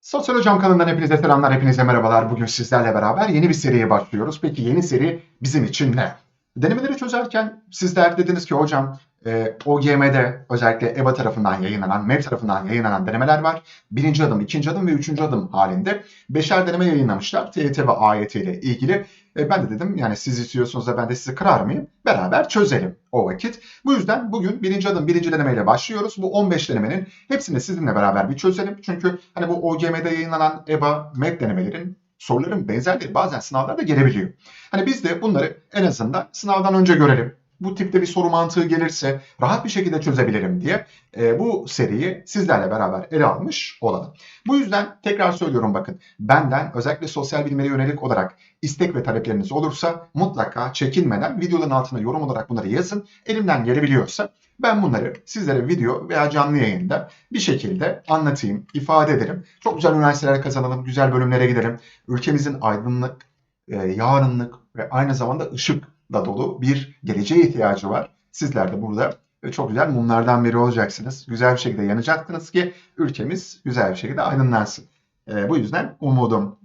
Sosyal Hocam kanalından hepinize selamlar, hepinize merhabalar. Bugün sizlerle beraber yeni bir seriye başlıyoruz. Peki yeni seri bizim için ne? Denemeleri çözerken sizler dediniz ki hocam e, OGM'de özellikle EBA tarafından yayınlanan, MEB tarafından yayınlanan denemeler var. Birinci adım, ikinci adım ve üçüncü adım halinde beşer deneme yayınlamışlar TYT ve AYT ile ilgili. E, ben de dedim yani siz istiyorsunuz da ben de sizi kırar mıyım? Beraber çözelim o vakit. Bu yüzden bugün birinci adım, birinci denemeyle başlıyoruz. Bu 15 denemenin hepsini sizinle beraber bir çözelim. Çünkü hani bu OGM'de yayınlanan EBA, MEB denemelerin soruların benzerleri bazen sınavlarda gelebiliyor. Hani biz de bunları en azından sınavdan önce görelim. Bu tipte bir soru mantığı gelirse rahat bir şekilde çözebilirim diye e, bu seriyi sizlerle beraber ele almış olalım. Bu yüzden tekrar söylüyorum bakın benden özellikle sosyal bilimlere yönelik olarak istek ve talepleriniz olursa mutlaka çekinmeden videoların altına yorum olarak bunları yazın. Elimden gelebiliyorsa ben bunları sizlere video veya canlı yayında bir şekilde anlatayım, ifade ederim. Çok güzel üniversiteler kazanalım, güzel bölümlere gidelim. Ülkemizin aydınlık, e, yarınlık ve aynı zamanda ışık da dolu bir geleceğe ihtiyacı var. Sizler de burada çok güzel mumlardan biri olacaksınız. Güzel bir şekilde yanacaksınız ki ülkemiz güzel bir şekilde aydınlansın. E, bu yüzden umudum,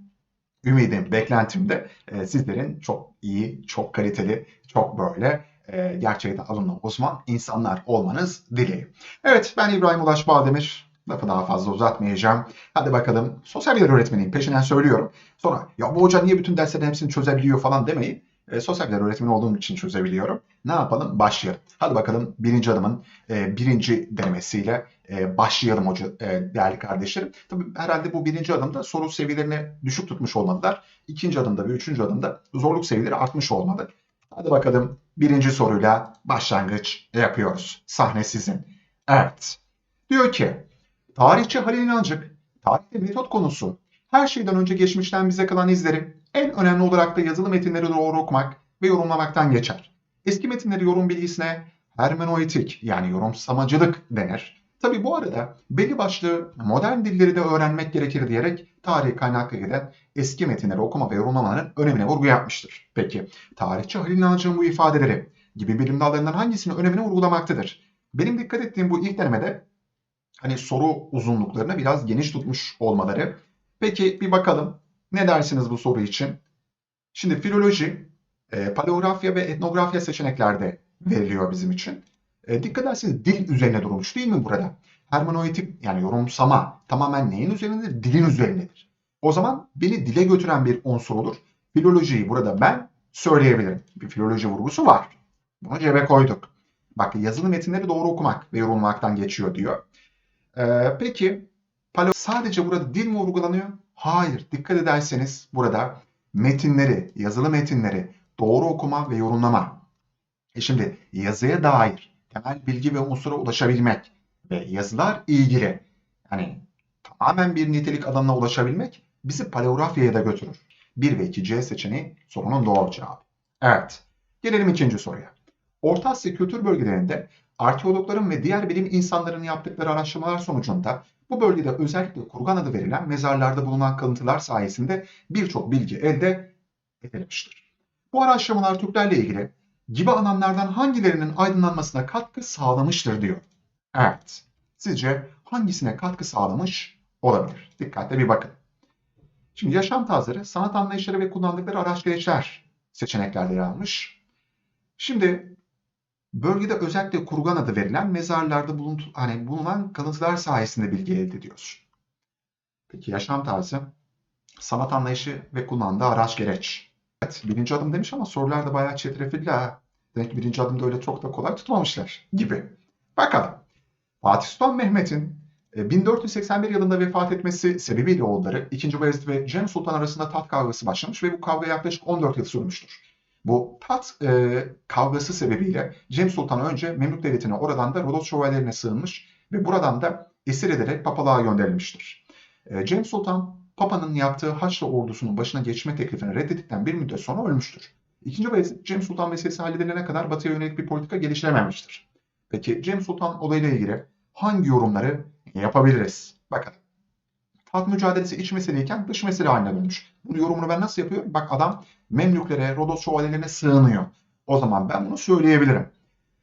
ümidim, beklentim de e, sizlerin çok iyi, çok kaliteli, çok böyle e, gerçekten alımlı uzman insanlar olmanız dileğim. Evet ben İbrahim Ulaş Bağdemir. Lafı daha fazla uzatmayacağım. Hadi bakalım sosyal bilgiler öğretmeniyim peşinden söylüyorum. Sonra ya bu hoca niye bütün derslerin hepsini çözebiliyor falan demeyin. E, sosyal bilgiler öğretmeni olduğum için çözebiliyorum. Ne yapalım? Başlayalım. Hadi bakalım birinci adımın e, birinci denemesiyle e, başlayalım hoca e, değerli kardeşlerim. Tabii herhalde bu birinci adımda soru seviyelerini düşük tutmuş olmalılar. İkinci adımda ve üçüncü adımda zorluk seviyeleri artmış olmalı. Hadi bakalım birinci soruyla başlangıç yapıyoruz. Sahne sizin. Evet. Diyor ki tarihçi Halil İnancık tarihte metot konusu her şeyden önce geçmişten bize kalan izleri en önemli olarak da yazılı metinleri doğru okumak ve yorumlamaktan geçer. Eski metinleri yorum bilgisine hermeneutik yani yorumsamacılık denir. Tabi bu arada belli başlı modern dilleri de öğrenmek gerekir diyerek tarih kaynaklı giden eski metinleri okuma ve yorumlamanın önemine vurgu yapmıştır. Peki tarihçi Halil İnancı'nın bu ifadeleri gibi bilim dallarından hangisinin önemine vurgulamaktadır? Benim dikkat ettiğim bu ilk denemede hani soru uzunluklarını biraz geniş tutmuş olmaları. Peki bir bakalım ne dersiniz bu soru için? Şimdi filoloji, e, paleografya ve etnografya seçeneklerde veriliyor bizim için. E, dikkat ederseniz dil üzerine durmuş değil mi burada? Hermeneutik yani yorumsama tamamen neyin üzerindedir? Dilin üzerindedir. O zaman beni dile götüren bir unsur olur. Filolojiyi burada ben söyleyebilirim. Bir filoloji vurgusu var. Bunu cebe koyduk. Bak yazılı metinleri doğru okumak ve yorumlamaktan geçiyor diyor. Ee, peki paleo sadece burada dil mi vurgulanıyor? Hayır. Dikkat ederseniz burada metinleri, yazılı metinleri doğru okuma ve yorumlama. E şimdi yazıya dair temel bilgi ve unsura ulaşabilmek ve yazılar ilgili yani tamamen bir nitelik alanına ulaşabilmek bizi paleografyaya da götürür. 1 ve 2 C seçeneği sorunun doğru cevabı. Evet. Gelelim ikinci soruya. Orta Asya kültür bölgelerinde arkeologların ve diğer bilim insanlarının yaptıkları araştırmalar sonucunda bu bölgede özellikle kurgan adı verilen mezarlarda bulunan kalıntılar sayesinde birçok bilgi elde edilmiştir. Bu araştırmalar Türklerle ilgili gibi anlamlardan hangilerinin aydınlanmasına katkı sağlamıştır diyor. Evet. Sizce hangisine katkı sağlamış olabilir? Dikkatle bir bakın. Şimdi yaşam tarzları, sanat anlayışları ve kullandıkları araç gereçler seçeneklerde yer almış. Şimdi bölgede özellikle kurgan adı verilen mezarlarda bulun, hani bulunan kalıntılar sayesinde bilgi elde ediyoruz. Peki yaşam tarzı, sanat anlayışı ve kullandığı araç gereç. Evet, birinci adım demiş ama sorular da bayağı çetrefilli ha. Demek birinci adımda öyle çok da kolay tutmamışlar gibi. Bakalım. Fatih Sultan Mehmet'in 1481 yılında vefat etmesi sebebiyle oğulları 2. Bayezid ve Cem Sultan arasında taht kavgası başlamış ve bu kavga yaklaşık 14 yıl sürmüştür. Bu taht e, kavgası sebebiyle Cem Sultan önce Memlük Devleti'ne oradan da Rodos şövalyelerine sığınmış ve buradan da esir ederek papalığa gönderilmiştir. E, Cem Sultan Papa'nın yaptığı Haçlı ordusunun başına geçme teklifini reddettikten bir müddet sonra ölmüştür. İkinci Bayezid, Cem Sultan meselesi halledilene kadar Batı'ya yönelik bir politika geliştirememiştir. Peki Cem Sultan olayla ilgili hangi yorumları yapabiliriz? Bakın. Taht mücadelesi iç meseleyken dış mesele haline dönmüş. Bunu yorumunu ben nasıl yapıyorum? Bak adam Memlüklere, Rodos şövalyelerine sığınıyor. O zaman ben bunu söyleyebilirim.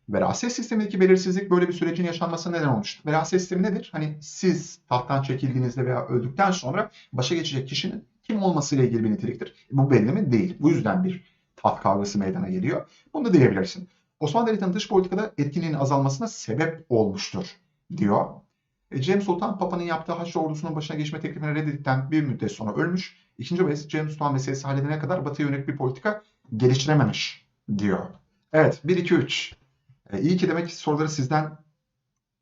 Veraset sistemindeki belirsizlik böyle bir sürecin yaşanmasına neden olmuştur. Veraset sistemi nedir? Hani siz tahttan çekildiğinizde veya öldükten sonra başa geçecek kişinin kim olmasıyla ilgili bir niteliktir. Bu belli mi? Değil. Bu yüzden bir taht kavgası meydana geliyor. Bunu da diyebilirsin. Osmanlı Devleti'nin dış politikada etkinliğinin azalmasına sebep olmuştur diyor. Cem Sultan Papa'nın yaptığı Haçlı ordusunun başına geçme teklifini reddedildikten bir müddet sonra ölmüş. İkinci vez Cem Sultan meselesi halledene kadar Batı'ya yönelik bir politika geliştirememiş diyor. Evet 1 2 3. E, iyi ki demek ki soruları sizden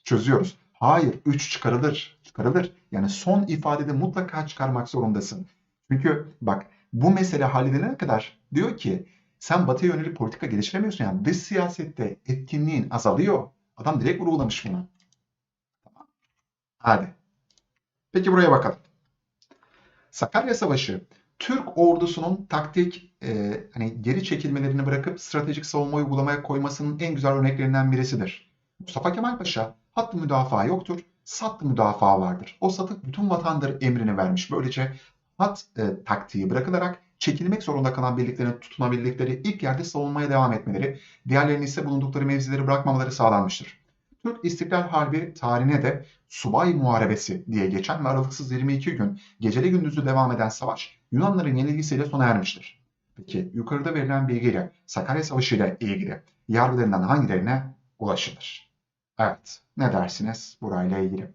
çözüyoruz. Hayır 3 çıkarılır. Çıkarılır. Yani son ifadede mutlaka çıkarmak zorundasın. Çünkü bak bu mesele halledene kadar diyor ki sen batıya yönelik politika geliştiremiyorsun. Yani dış siyasette etkinliğin azalıyor. Adam direkt vurgulamış bunu. Hadi. Peki buraya bakalım. Sakarya Savaşı Türk ordusunun taktik e, hani geri çekilmelerini bırakıp stratejik savunma uygulamaya koymasının en güzel örneklerinden birisidir. Mustafa Kemal Paşa hattı müdafaa yoktur, sattı müdafaa vardır. O satık bütün vatandaşı emrini vermiş. Böylece hat e, taktiği bırakılarak çekilmek zorunda kalan birliklerin tutunabildikleri ilk yerde savunmaya devam etmeleri, diğerlerinin ise bulundukları mevzileri bırakmamaları sağlanmıştır. Türk İstiklal Harbi tarihine de Subay Muharebesi diye geçen ve aralıksız 22 gün geceli gündüzü devam eden savaş Yunanların yenilgisiyle sona ermiştir. Peki yukarıda verilen bilgiyle Sakarya Savaşı ile ilgili yargılarından hangilerine ulaşılır? Evet, ne dersiniz burayla ilgili?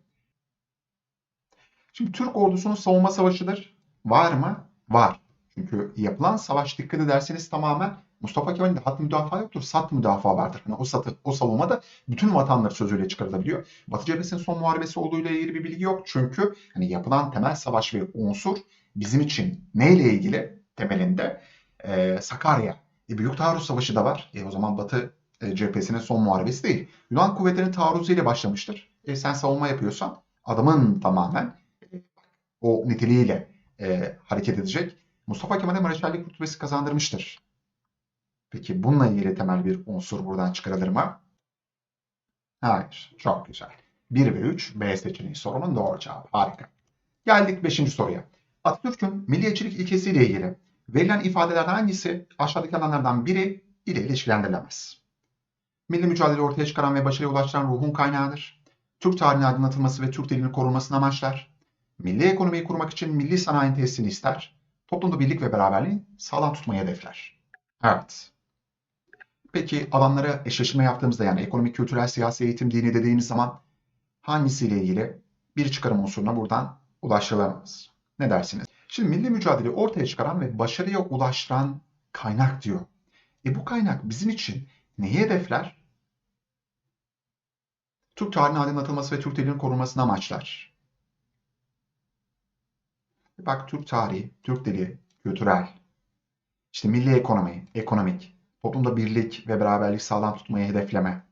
Şimdi Türk ordusunun savunma savaşıdır. Var mı? Var. Çünkü yapılan savaş dikkat ederseniz tamamen Mustafa Kemal'in de hat müdafaa yoktur, sat müdafaa vardır. Yani o satı, o savunma da bütün vatanları sözüyle çıkarılabiliyor. Batı cephesinin son muharebesi olduğu ile ilgili bir bilgi yok. Çünkü hani yapılan temel savaş ve unsur bizim için neyle ilgili temelinde e, Sakarya. E, Büyük Taarruz Savaşı da var. E, o zaman Batı e, cephesinin son muharebesi değil. Yunan kuvvetlerinin taarruzuyla başlamıştır. E, sen savunma yapıyorsan adamın tamamen e, o niteliğiyle e, hareket edecek. Mustafa Kemal'e Mareşallik rütbesi kazandırmıştır. Peki bununla ilgili temel bir unsur buradan çıkarılır mı? Hayır. Çok güzel. 1 ve 3 B seçeneği sorunun doğru cevabı. Harika. Geldik 5. soruya. Atatürk'ün milliyetçilik ilkesiyle ilgili verilen ifadelerden hangisi aşağıdaki alanlardan biri ile ilişkilendirilemez? Milli mücadele ortaya çıkaran ve başarıya ulaştıran ruhun kaynağıdır. Türk tarihinin aydınlatılması ve Türk dilinin korunmasını amaçlar. Milli ekonomiyi kurmak için milli sanayi tesisini ister. Toplumda birlik ve beraberliği sağlam tutmayı hedefler. Evet. Peki alanlara eşleşme yaptığımızda yani ekonomik, kültürel, siyasi, eğitim, dini dediğimiz zaman hangisiyle ilgili bir çıkarım unsuruna buradan ulaştırılamaz? Ne dersiniz? Şimdi milli mücadele ortaya çıkaran ve başarıya ulaştıran kaynak diyor. E bu kaynak bizim için neyi hedefler? Türk tarihinin aydınlatılması ve Türk dilinin korunmasını amaçlar. Bak Türk tarihi, Türk dili, kültürel, işte milli ekonomi, ekonomik, toplumda birlik ve beraberlik sağlam tutmayı hedefleme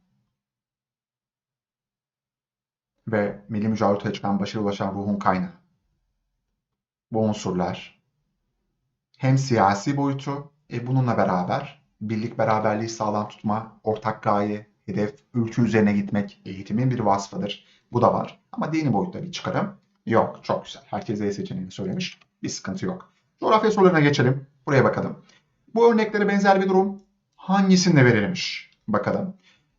ve milli mücadele ortaya çıkan başarıya ulaşan ruhun kaynağı. Bu unsurlar hem siyasi boyutu, e bununla beraber birlik beraberliği sağlam tutma, ortak gaye, hedef, ülke üzerine gitmek eğitimin bir vasfıdır. Bu da var. Ama dini boyutta bir çıkarım yok. Çok güzel. Herkes E seçeneğini söylemiş. Bir sıkıntı yok. Coğrafya sorularına geçelim. Buraya bakalım. Bu örneklere benzer bir durum hangisinde verilmiş? Bakalım.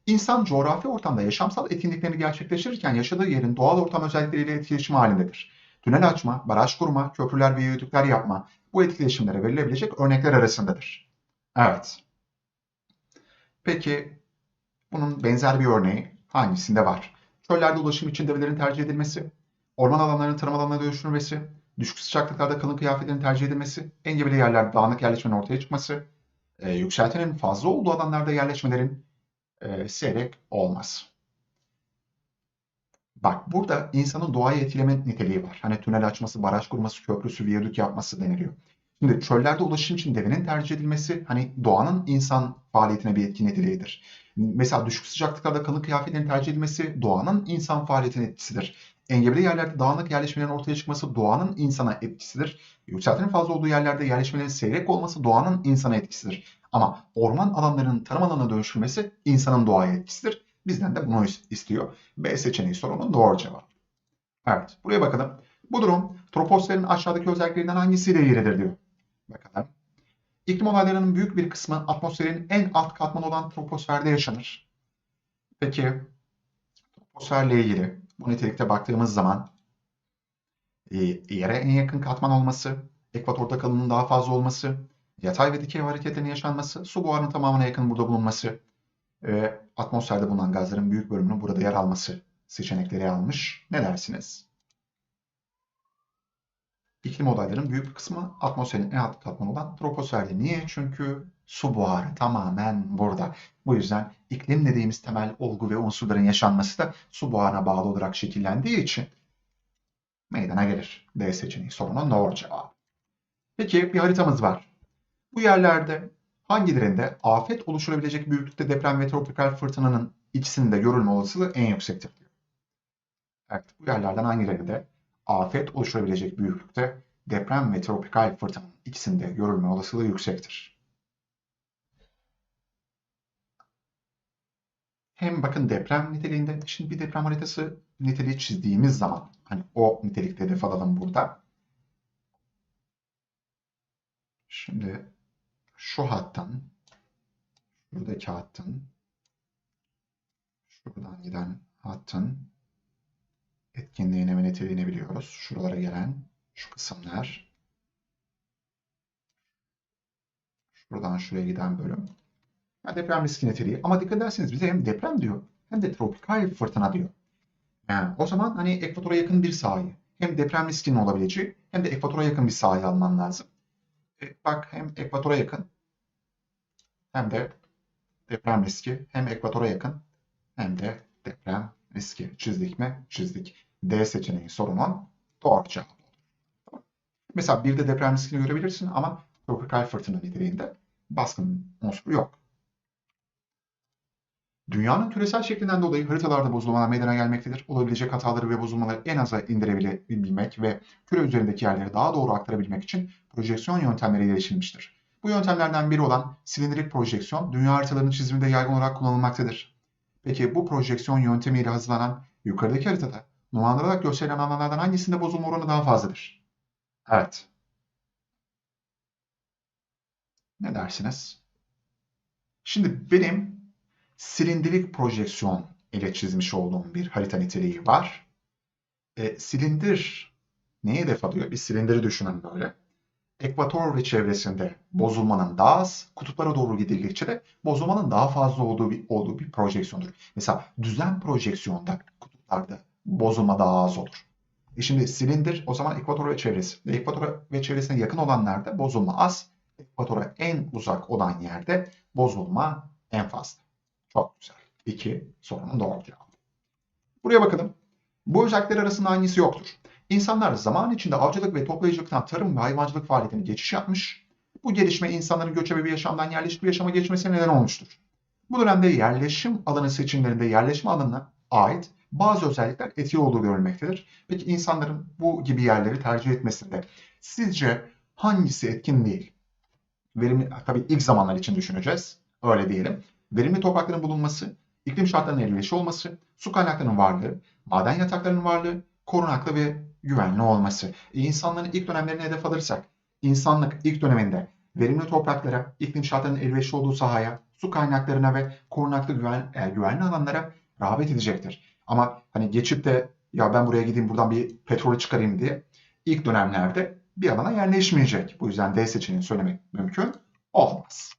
İnsan coğrafi ortamda yaşamsal etkinliklerini gerçekleştirirken yaşadığı yerin doğal ortam özellikleriyle etkileşim halindedir. Tünel açma, baraj kurma, köprüler ve viyadükler yapma bu etkileşimlere verilebilecek örnekler arasındadır. Evet. Peki bunun benzer bir örneği hangisinde var? Çöllerde ulaşım için develerin tercih edilmesi, orman alanlarının tarım alanına dönüştürülmesi, düşük sıcaklıklarda kalın kıyafetlerin tercih edilmesi, engebeli yerlerde dağınık yerleşmenin ortaya çıkması, e, yükseltinin fazla olduğu alanlarda yerleşmelerin e, seyrek olması. Bak burada insanın doğayı etkileme niteliği var. Hani tünel açması, baraj kurması, köprüsü, viyadük yapması deniliyor. Şimdi çöllerde ulaşım için devenin tercih edilmesi hani doğanın insan faaliyetine bir etki niteliğidir. Mesela düşük sıcaklıklarda kalın kıyafetlerin tercih edilmesi doğanın insan faaliyetine etkisidir. Engebeli yerlerde dağınık yerleşmelerin ortaya çıkması doğanın insana etkisidir. Yükseltinin fazla olduğu yerlerde yerleşmelerin seyrek olması doğanın insana etkisidir. Ama orman alanlarının tarım alanına dönüştürmesi insanın doğaya etkisidir. Bizden de bunu istiyor. B seçeneği sorunun doğru cevabı. Evet, buraya bakalım. Bu durum troposferin aşağıdaki özelliklerinden hangisiyle ilgilidir diyor. Bakalım. İklim olaylarının büyük bir kısmı atmosferin en alt katmanı olan troposferde yaşanır. Peki troposferle ilgili bu nitelikte baktığımız zaman e, yere en yakın katman olması, ekvatorda kalınlığın daha fazla olması, yatay ve dikey hareketlerin yaşanması, su buharının tamamına yakın burada bulunması ve atmosferde bulunan gazların büyük bölümünün burada yer alması seçenekleri almış. Ne dersiniz? İklim olaylarının büyük bir kısmı atmosferin en alt katmanı olan troposferde. Niye? Çünkü su buharı tamamen burada. Bu yüzden iklim dediğimiz temel olgu ve unsurların yaşanması da su buharına bağlı olarak şekillendiği için meydana gelir. D seçeneği sorunun doğru cevabı. Peki bir haritamız var. Bu yerlerde hangilerinde afet oluşturabilecek büyüklükte deprem ve tropikal fırtınanın ikisinin görülme olasılığı en yüksektir diyor. Evet, bu yerlerden hangilerinde afet oluşturabilecek büyüklükte deprem ve tropikal fırtınanın ikisinde görülme olasılığı yüksektir. Hem bakın deprem niteliğinde, şimdi bir deprem haritası niteliği çizdiğimiz zaman, hani o nitelikte hedef alalım burada. Şimdi şu hattan, şuradaki hattın, şuradan giden hattın etkinliğini ve niteliğini biliyoruz. Şuralara gelen şu kısımlar. Şuradan şuraya giden bölüm. Yani deprem riski niteliği. Ama dikkat ederseniz bize hem deprem diyor hem de tropikal fırtına diyor. Yani o zaman hani ekvatora yakın bir sahayı hem deprem riskinin olabileceği hem de ekvatora yakın bir sahayı alman lazım. E, bak hem ekvatora yakın hem de deprem riski hem ekvatora yakın hem de deprem riski çizdik mi? Çizdik. D seçeneği sorunun doğru cevabı olur. Mesela bir de deprem riskini görebilirsin ama tropikal fırtına niteliğinde baskın unsuru yok. Dünyanın küresel şeklinden dolayı haritalarda bozulmalar meydana gelmektedir. Olabilecek hataları ve bozulmaları en aza indirebilmek ve küre üzerindeki yerleri daha doğru aktarabilmek için projeksiyon yöntemleri geliştirilmiştir. Bu yöntemlerden biri olan silindirik projeksiyon, dünya haritalarının çiziminde yaygın olarak kullanılmaktadır. Peki bu projeksiyon yöntemiyle hazırlanan yukarıdaki haritada numaralara gösterilen alanlardan hangisinde bozulma oranı daha fazladır? Evet. Ne dersiniz? Şimdi benim silindirik projeksiyon ile çizmiş olduğum bir harita niteliği var. E, silindir neye hedef alıyor? Bir silindiri düşünün böyle. Ekvator ve çevresinde bozulmanın daha az, kutuplara doğru gidildikçe de bozulmanın daha fazla olduğu bir, olduğu bir projeksiyondur. Mesela düzen projeksiyonda kutuplarda bozulma daha az olur. E şimdi silindir o zaman ekvator ve çevresi. Ekvatora ve çevresine yakın olanlarda bozulma az. Ekvatora en uzak olan yerde bozulma en fazla. Çok güzel. İki sorunun doğru cevabı. Buraya bakalım. Bu özellikler arasında hangisi yoktur? İnsanlar zaman içinde avcılık ve toplayıcılıktan tarım ve hayvancılık faaliyetine geçiş yapmış. Bu gelişme insanların göçebe bir yaşamdan yerleşik bir yaşama geçmesine neden olmuştur. Bu dönemde yerleşim alanı seçimlerinde yerleşim alanına ait bazı özellikler etkili olduğu görülmektedir. Peki insanların bu gibi yerleri tercih etmesinde sizce hangisi etkin değil? Verimli, tabii ilk zamanlar için düşüneceğiz. Öyle diyelim. Verimli toprakların bulunması, iklim şartlarının elverişli olması, su kaynaklarının varlığı, maden yataklarının varlığı, korunaklı ve güvenli olması. E, insanların ilk dönemlerine hedef alırsak, insanlık ilk döneminde verimli topraklara, iklim şartlarının elverişli olduğu sahaya, su kaynaklarına ve korunaklı güven, e, güvenli alanlara rağbet edecektir. Ama hani geçip de ya ben buraya gideyim buradan bir petrolü çıkarayım diye ilk dönemlerde bir alana yerleşmeyecek. Bu yüzden D seçeneğini söylemek mümkün olmaz.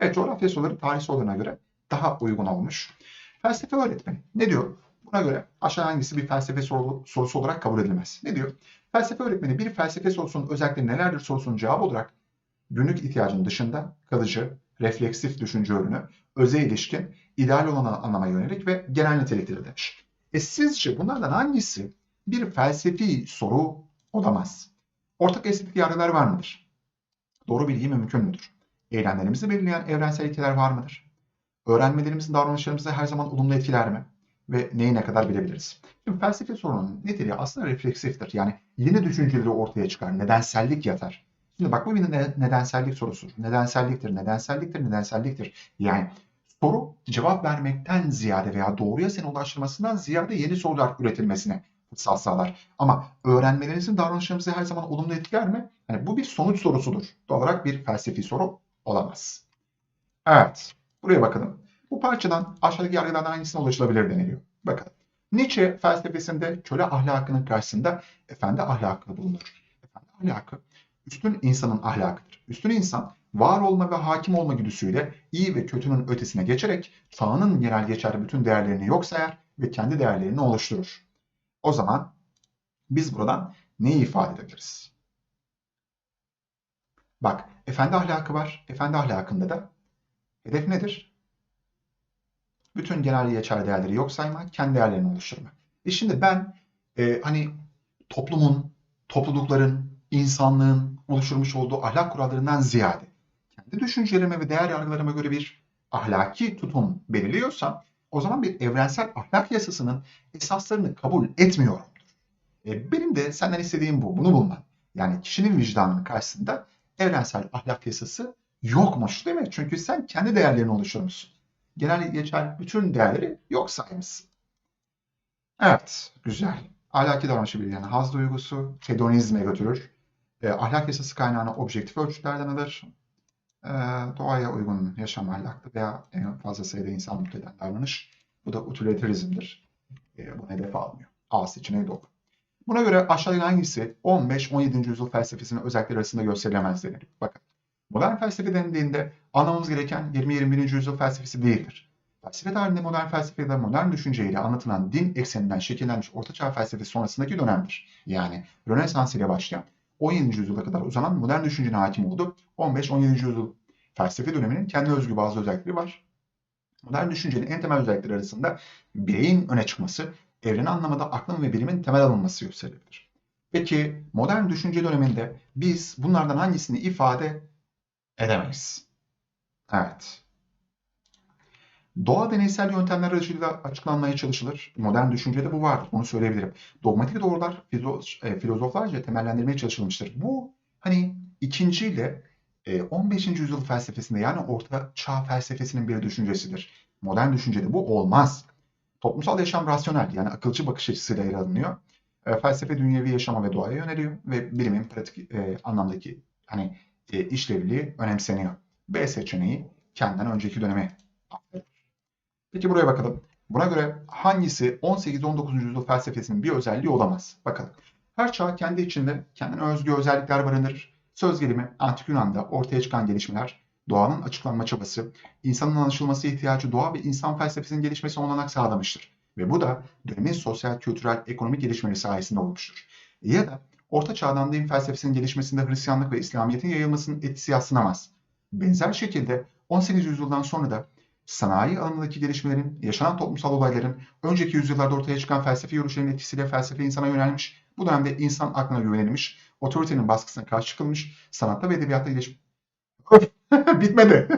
Evet coğrafya soruları tarih sorularına göre daha uygun olmuş. Felsefe öğretmeni ne diyor? Buna göre aşağı hangisi bir felsefe soru, sorusu olarak kabul edilmez? Ne diyor? Felsefe öğretmeni bir felsefe sorusunun özellikleri nelerdir sorusunun cevabı olarak günlük ihtiyacın dışında kalıcı, refleksif düşünce ürünü, öze ilişkin, ideal olan anlama yönelik ve genel nitelikleri demiş. E sizce bunlardan hangisi bir felsefi soru olamaz? Ortak estetik yargılar var mıdır? Doğru bilgi mümkün müdür? Eylemlerimizi belirleyen evrensel ilkeler var mıdır? Öğrenmelerimizin davranışlarımızı her zaman olumlu etkiler mi? Ve neyi ne kadar bilebiliriz? Şimdi felsefe sorunun niteliği aslında refleksiftir. Yani yeni düşünceleri ortaya çıkar, nedensellik yatar. Şimdi bak bu bir nedensellik sorusudur. Nedenselliktir, nedenselliktir, nedenselliktir. Yani soru cevap vermekten ziyade veya doğruya seni ulaştırmasından ziyade yeni sorular üretilmesine fırsat sağlar. Ama öğrenmelerinizin davranışlarımızı her zaman olumlu etkiler mi? Yani bu bir sonuç sorusudur. Doğal olarak bir felsefi soru olamaz. Evet. Buraya bakalım. Bu parçadan aşağıdaki yargılardan hangisine ulaşılabilir deniliyor. Bakalım. Nietzsche felsefesinde köle ahlakının karşısında efendi ahlakı bulunur. Efendi ahlakı üstün insanın ahlakıdır. Üstün insan var olma ve hakim olma güdüsüyle iyi ve kötünün ötesine geçerek Tanrı'nın genel geçerli bütün değerlerini yok sayar ve kendi değerlerini oluşturur. O zaman biz buradan neyi ifade edebiliriz? Bak, efendi ahlakı var. Efendi ahlakında da hedef nedir? Bütün genel geçerli değerleri yok saymak, kendi değerlerini oluşturmak. E şimdi ben e, hani toplumun, toplulukların, insanlığın oluşturmuş olduğu ahlak kurallarından ziyade kendi düşüncelerime ve değer yargılarıma göre bir ahlaki tutum belirliyorsam o zaman bir evrensel ahlak yasasının esaslarını kabul etmiyorumdur. E, benim de senden istediğim bu, bunu bulman. Yani kişinin vicdanının karşısında evrensel ahlak yasası yokmuş değil mi? Çünkü sen kendi değerlerini oluşturmuşsun. Genel geçer bütün değerleri yok saymışsın. Evet, güzel. Ahlaki davranışı belirleyen haz duygusu hedonizme götürür. E, ahlak yasası kaynağını objektif ölçütlerden alır. E, doğaya uygun yaşam ahlaklı veya en fazla sayıda insan mutlu eden davranış. Bu da utilitarizmdir. E, bu hedef almıyor. A seçeneği doğru. Buna göre aşağıdaki hangisi 15-17. yüzyıl felsefesinin özellikleri arasında gösterilemez denir. Bakın, modern felsefe denildiğinde anlamamız gereken 20-21. yüzyıl felsefesi değildir. Felsefe tarihinde modern felsefede modern düşünceyle anlatılan din ekseninden şekillenmiş ortaçağ felsefesi sonrasındaki dönemdir. Yani Rönesans ile başlayan 17. yüzyıla kadar uzanan modern düşüncenin hakim olduğu 15-17. yüzyıl felsefe döneminin kendi özgü bazı özellikleri var. Modern düşüncenin en temel özellikleri arasında bireyin öne çıkması, evreni anlamada aklın ve bilimin temel alınması gösterilir. Peki modern düşünce döneminde biz bunlardan hangisini ifade edemeyiz? Evet. Doğa deneysel yöntemler aracılığıyla açıklanmaya çalışılır. Modern düşüncede bu vardır. Bunu söyleyebilirim. Dogmatik doğrular e, filozoflarca temellendirmeye çalışılmıştır. Bu hani ikinciyle 15. E, yüzyıl felsefesinde yani orta çağ felsefesinin bir düşüncesidir. Modern düşüncede bu olmaz. Toplumsal yaşam rasyonel yani akılcı bakış açısıyla ele alınıyor. E, felsefe dünyevi yaşama ve doğaya yöneliyor ve bilimin pratik e, anlamdaki hani e, işlevliliği önemseniyor. B seçeneği kendinden önceki dönemi Peki buraya bakalım. Buna göre hangisi 18-19. yüzyıl felsefesinin bir özelliği olamaz? Bakalım. Her çağ kendi içinde kendine özgü özellikler barındırır. Söz gelimi Antik Yunan'da ortaya çıkan gelişmeler, doğanın açıklanma çabası, insanın anlaşılması ihtiyacı doğa ve insan felsefesinin gelişmesi olanak sağlamıştır. Ve bu da dönemin sosyal, kültürel, ekonomik gelişmeleri sayesinde olmuştur. Ya da Orta Çağ'dan din felsefesinin gelişmesinde Hristiyanlık ve İslamiyet'in yayılmasının etkisi yatsınamaz. Benzer şekilde 18. yüzyıldan sonra da sanayi alanındaki gelişmelerin, yaşanan toplumsal olayların, önceki yüzyıllarda ortaya çıkan felsefi görüşlerin etkisiyle felsefe insana yönelmiş, bu dönemde insan aklına güvenilmiş, otoritenin baskısına karşı çıkılmış, sanatta ve edebiyatta gelişmiş. Bitmedi.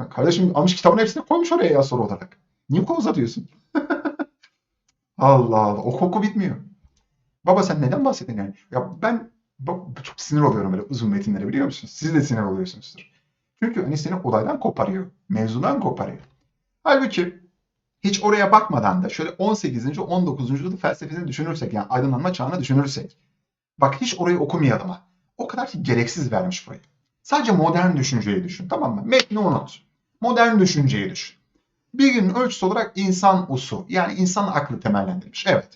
Kardeşim almış kitabın hepsini koymuş oraya ya soru olarak. Niye bu uzatıyorsun? Allah Allah. O koku bitmiyor. Baba sen neden bahsediyorsun yani? Ya ben çok sinir oluyorum böyle uzun metinlere biliyor musunuz? Siz de sinir oluyorsunuzdur. Çünkü hani seni olaydan koparıyor. Mevzudan koparıyor. Halbuki hiç oraya bakmadan da şöyle 18. 19. yüzyıl felsefesini düşünürsek yani aydınlanma çağını düşünürsek bak hiç orayı okumayalım ha. O kadar ki gereksiz vermiş burayı. Sadece modern düşünceyi düşün tamam mı? Metni unut. Modern düşünceyi düşün. Bir günün ölçüsü olarak insan usu yani insan aklı temellendirmiş. Evet.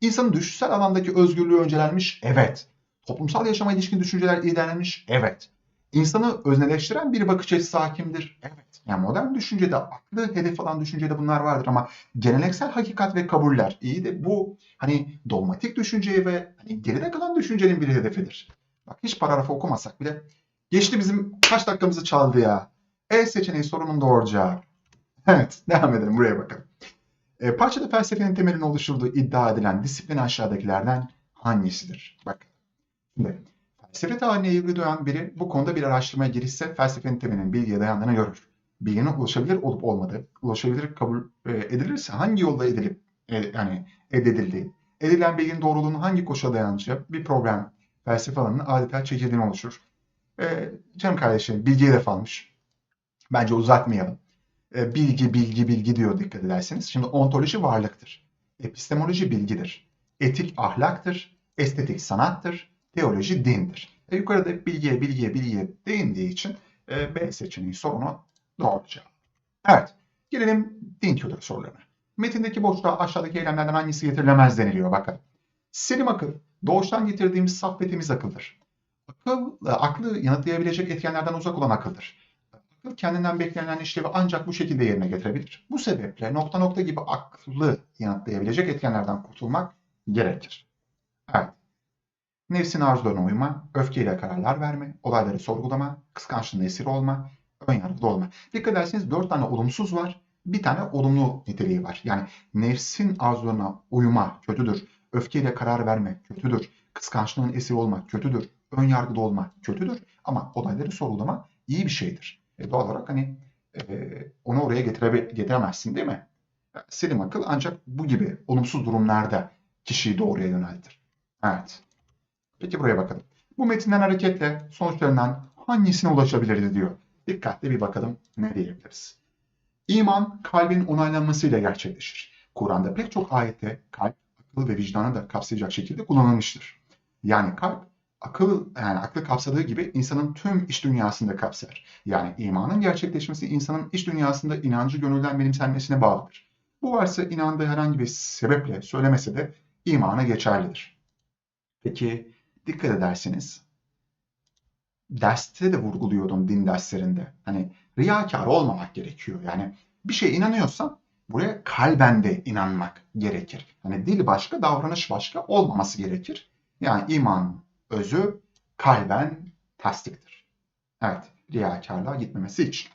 İnsanın düşünsel alandaki özgürlüğü öncelenmiş. Evet. Toplumsal yaşama ilişkin düşünceler ilerlenmiş. Evet. İnsanı özneleştiren bir bakış açısı hakimdir. Evet. Yani modern düşüncede, aklı hedef alan düşüncede bunlar vardır ama geleneksel hakikat ve kabuller iyi de bu hani dogmatik düşünceyi ve hani geride kalan düşüncenin bir hedefidir. Bak hiç paragrafı okumasak bile geçti bizim kaç dakikamızı çaldı ya. E seçeneği sorunun doğru cevabı. Evet devam edelim buraya bakalım. E, parçada felsefenin temelini oluşturduğu iddia edilen disiplin aşağıdakilerden hangisidir? Bak. Şimdi Felsefe tarihine ilgi duyan biri bu konuda bir araştırmaya girişse felsefenin temelinin bilgiye dayandığını görür. Bilginin ulaşabilir olup olmadığı, ulaşabilir kabul e, edilirse hangi yolda edilip e, yani edildiği, edilen bilginin doğruluğunun hangi koşula dayanacağı bir problem felsefe alanının adeta çekirdeğini oluşur. E, canım kardeşim bilgiyi hedef almış. Bence uzatmayalım. E, bilgi, bilgi, bilgi diyor dikkat ederseniz. Şimdi ontoloji varlıktır. Epistemoloji bilgidir. Etik ahlaktır. Estetik sanattır teoloji dindir. E, yukarıda bilgiye, bilgiye, bilgiye değindiği için e, B seçeneği sorunu doğru cevap. Evet, gelelim din kültürü sorularına. Metindeki boşluğa aşağıdaki eylemlerden hangisi getirilemez deniliyor bakalım. Selim akıl, doğuştan getirdiğimiz saf ve temiz akıldır. Akıl, e, aklı yanıtlayabilecek etkenlerden uzak olan akıldır. Akıl kendinden beklenen işlevi ancak bu şekilde yerine getirebilir. Bu sebeple nokta nokta gibi aklı yanıtlayabilecek etkenlerden kurtulmak gerekir. Evet. Nefsin arzularına uyma, öfkeyle kararlar verme, olayları sorgulama, kıskançlığın esiri olma, ön yargılı olma. Dikkat ederseniz dört tane olumsuz var, bir tane olumlu niteliği var. Yani nefsin arzularına uyma kötüdür, öfkeyle karar verme kötüdür, kıskançlığın esiri olma kötüdür, ön yargılı olma kötüdür ama olayları sorgulama iyi bir şeydir. E doğal olarak hani e, onu oraya getire, getiremezsin değil mi? Selim akıl ancak bu gibi olumsuz durumlarda kişiyi doğruya yöneltir. Evet. Peki buraya bakalım. Bu metinden hareketle sonuçlarından hangisine ulaşabiliriz diyor. Dikkatli bir bakalım ne diyebiliriz. İman kalbin onaylanmasıyla gerçekleşir. Kur'an'da pek çok ayette kalp, akıl ve vicdanı da kapsayacak şekilde kullanılmıştır. Yani kalp akıl yani aklı kapsadığı gibi insanın tüm iç dünyasında kapsar. Yani imanın gerçekleşmesi insanın iç dünyasında inancı gönülden benimsenmesine bağlıdır. Bu varsa inandığı herhangi bir sebeple söylemese de imana geçerlidir. Peki dikkat ederseniz derste de vurguluyordum din derslerinde. Hani riyakar olmamak gerekiyor. Yani bir şey inanıyorsan buraya kalben de inanmak gerekir. Hani dil başka, davranış başka olmaması gerekir. Yani iman özü kalben tasdiktir. Evet, riyakarlığa gitmemesi için.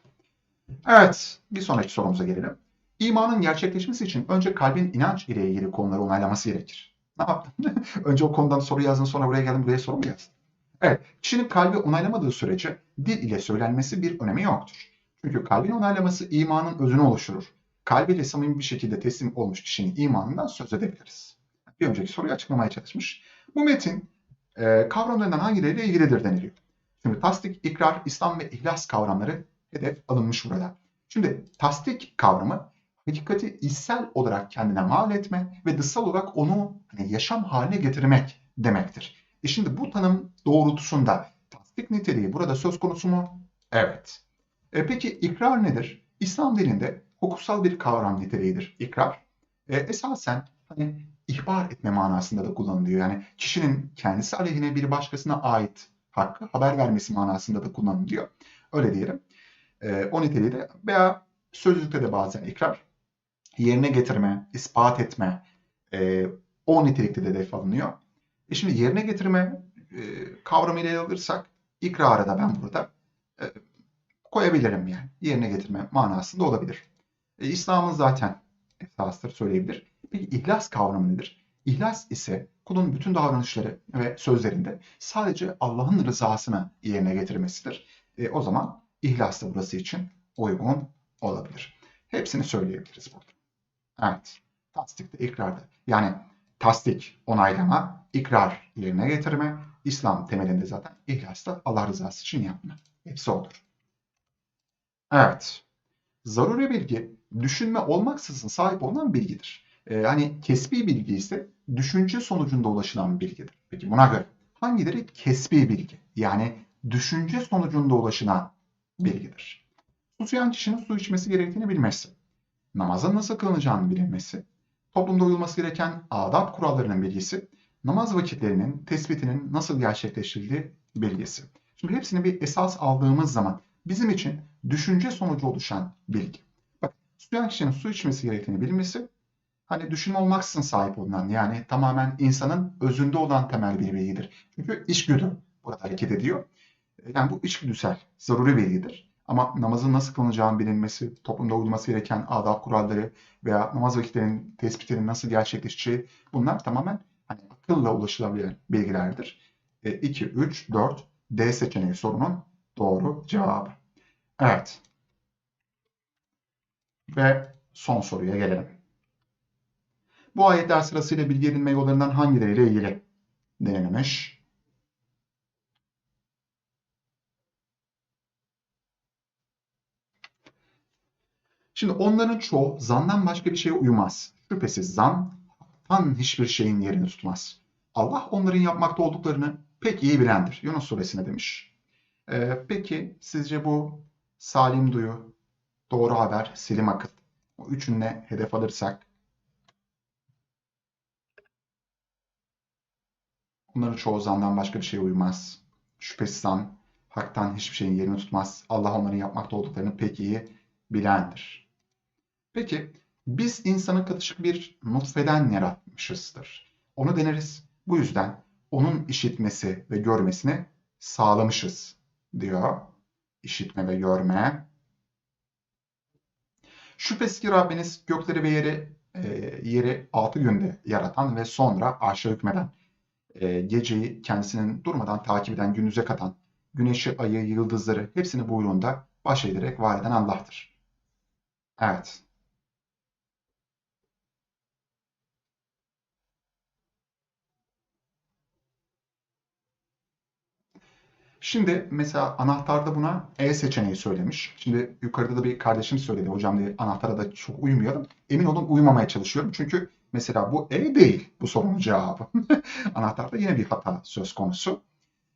Evet, bir sonraki sorumuza gelelim. İmanın gerçekleşmesi için önce kalbin inanç ile ilgili konuları onaylaması gerekir. Ne yaptın? önce o konudan soru yazdın sonra buraya geldin buraya soru mu yazdın? Evet, kişinin kalbi onaylamadığı sürece dil ile söylenmesi bir önemi yoktur. Çünkü kalbin onaylaması imanın özünü oluşturur. Kalbiyle samimi bir şekilde teslim olmuş kişinin imanından söz edebiliriz. Bir önceki soruyu açıklamaya çalışmış. Bu metin e, kavramlarından hangileriyle ilgilidir deniliyor. Şimdi tasdik, ikrar, İslam ve ihlas kavramları hedef alınmış burada. Şimdi tasdik kavramı hakikati içsel olarak kendine mal etme ve dışsal olarak onu hani yaşam haline getirmek demektir. E şimdi bu tanım doğrultusunda tasdik niteliği burada söz konusu mu? Evet. E peki ikrar nedir? İslam dilinde hukuksal bir kavram niteliğidir ikrar. E, esasen hani ihbar etme manasında da kullanılıyor. Yani kişinin kendisi aleyhine bir başkasına ait hakkı haber vermesi manasında da kullanılıyor. Öyle diyelim. E, o niteliği de veya sözlükte de bazen ikrar yerine getirme, ispat etme e, o nitelikte de def alınıyor. E şimdi yerine getirme e, kavramıyla ele alırsak ikrarı da ben burada e, koyabilirim yani. Yerine getirme manasında olabilir. E, İslam'ın zaten esastır söyleyebilir. Peki ihlas kavramı nedir? İhlas ise kulun bütün davranışları ve sözlerinde sadece Allah'ın rızasını yerine getirmesidir. E, o zaman ihlas da burası için uygun olabilir. Hepsini söyleyebiliriz burada. Evet. Tasdikte, ikrarda. Yani tasdik, onaylama, ikrar yerine getirme, İslam temelinde zaten ihlasta Allah rızası için yapma. Hepsi odur. Evet. Zaruri bilgi düşünme olmaksızın sahip olunan bilgidir. Ee, hani kesbi bilgi ise düşünce sonucunda ulaşılan bilgidir. Peki buna göre hangileri kesbi bilgi? Yani düşünce sonucunda ulaşılan bilgidir. Susayan kişinin su içmesi gerektiğini bilmesi, namazın nasıl kılınacağını bilinmesi, toplumda uyulması gereken adab kurallarının bilgisi, namaz vakitlerinin tespitinin nasıl gerçekleştirildiği bilgisi. Şimdi hepsini bir esas aldığımız zaman bizim için düşünce sonucu oluşan bilgi. Bak, suyan kişinin su içmesi gerektiğini bilmesi, hani düşünme olmaksızın sahip olunan yani tamamen insanın özünde olan temel bir bilgidir. Çünkü içgüdü burada hareket ediyor. Yani bu içgüdüsel, zaruri bilgidir. Ama namazın nasıl kılınacağını bilinmesi, toplumda uyulması gereken adab kuralları veya namaz vakitlerinin tespitinin nasıl gerçekleşeceği bunlar tamamen hani akılla ulaşılabilen bilgilerdir. E, 2, 3, 4 D seçeneği sorunun doğru cevabı. Evet. Ve son soruya gelelim. Bu ayetler sırasıyla bilgi edinme yollarından hangileriyle ilgili denilmiş? Şimdi onların çoğu zandan başka bir şeye uymaz. Şüphesiz zandan hiçbir şeyin yerini tutmaz. Allah onların yapmakta olduklarını pek iyi bilendir. Yunus suresine demiş. Ee, peki sizce bu salim duyu doğru haber, selim akıl. Bu üçünle hedef alırsak bunların çoğu zandan başka bir şeye uymaz. Şüphesiz zan, haktan hiçbir şeyin yerini tutmaz. Allah onların yapmakta olduklarını pek iyi bilendir. Peki biz insanı katışık bir nutfeden yaratmışızdır. Onu deneriz. Bu yüzden onun işitmesi ve görmesini sağlamışız diyor. İşitme ve görme. Şüphesiz ki Rabbiniz gökleri ve yeri e, yeri altı günde yaratan ve sonra arşa hükmeden, e, geceyi kendisinin durmadan takip eden, gündüze katan, güneşi, ayı, yıldızları hepsini buyruğunda baş ederek var eden Allah'tır. Evet. Şimdi mesela anahtarda buna E seçeneği söylemiş. Şimdi yukarıda da bir kardeşim söyledi. Hocam diye anahtara da çok uymuyorum. Emin olun uyumamaya çalışıyorum. Çünkü mesela bu E değil bu sorunun cevabı. Anahtarda yine bir hata söz konusu.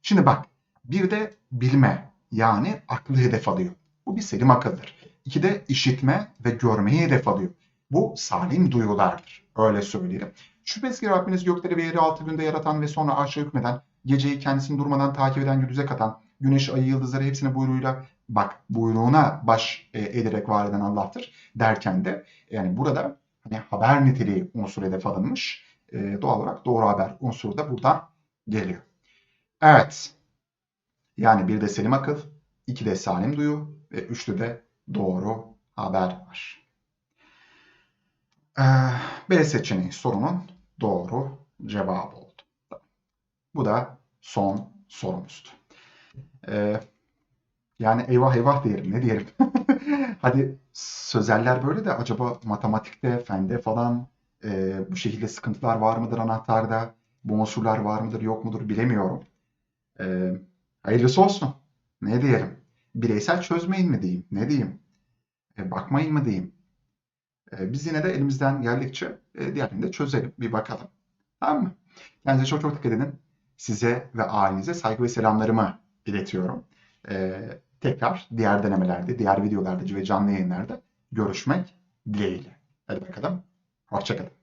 Şimdi bak bir de bilme yani aklı hedef alıyor. Bu bir selim akıldır. İki de işitme ve görmeyi hedef alıyor. Bu salim duyulardır. Öyle söyleyelim. Şüphesiz ki Rabbiniz gökleri ve yeri altı günde yaratan ve sonra arşa hükmeden, geceyi kendisini durmadan takip eden gündüze katan, güneş, ayı, yıldızları hepsini buyruğuyla bak buyruğuna baş e, ederek var eden Allah'tır derken de yani burada hani haber niteliği unsur hedef alınmış. E, doğal olarak doğru haber unsuru da buradan geliyor. Evet. Yani bir de selim akıl, iki de salim duyu ve üçlü de doğru haber var. Ee, B seçeneği sorunun doğru cevabı. Bu da son sorumuzdu. Ee, yani eyvah eyvah diyelim ne diyelim. Hadi sözeller böyle de acaba matematikte, fende falan e, bu şekilde sıkıntılar var mıdır anahtarda? Bu unsurlar var mıdır yok mudur bilemiyorum. Ee, hayırlısı olsun. Ne diyelim? Bireysel çözmeyin mi diyeyim? Ne diyeyim? E, bakmayın mı diyeyim? E, biz yine de elimizden geldikçe e, diğerini de çözelim. Bir bakalım. Tamam mı? Kendinize çok çok dikkat edin. Size ve ailenize saygı ve selamlarımı iletiyorum. E, tekrar diğer denemelerde, diğer videolarda ve canlı yayınlarda görüşmek dileğiyle. Hadi bakalım. Hoşçakalın.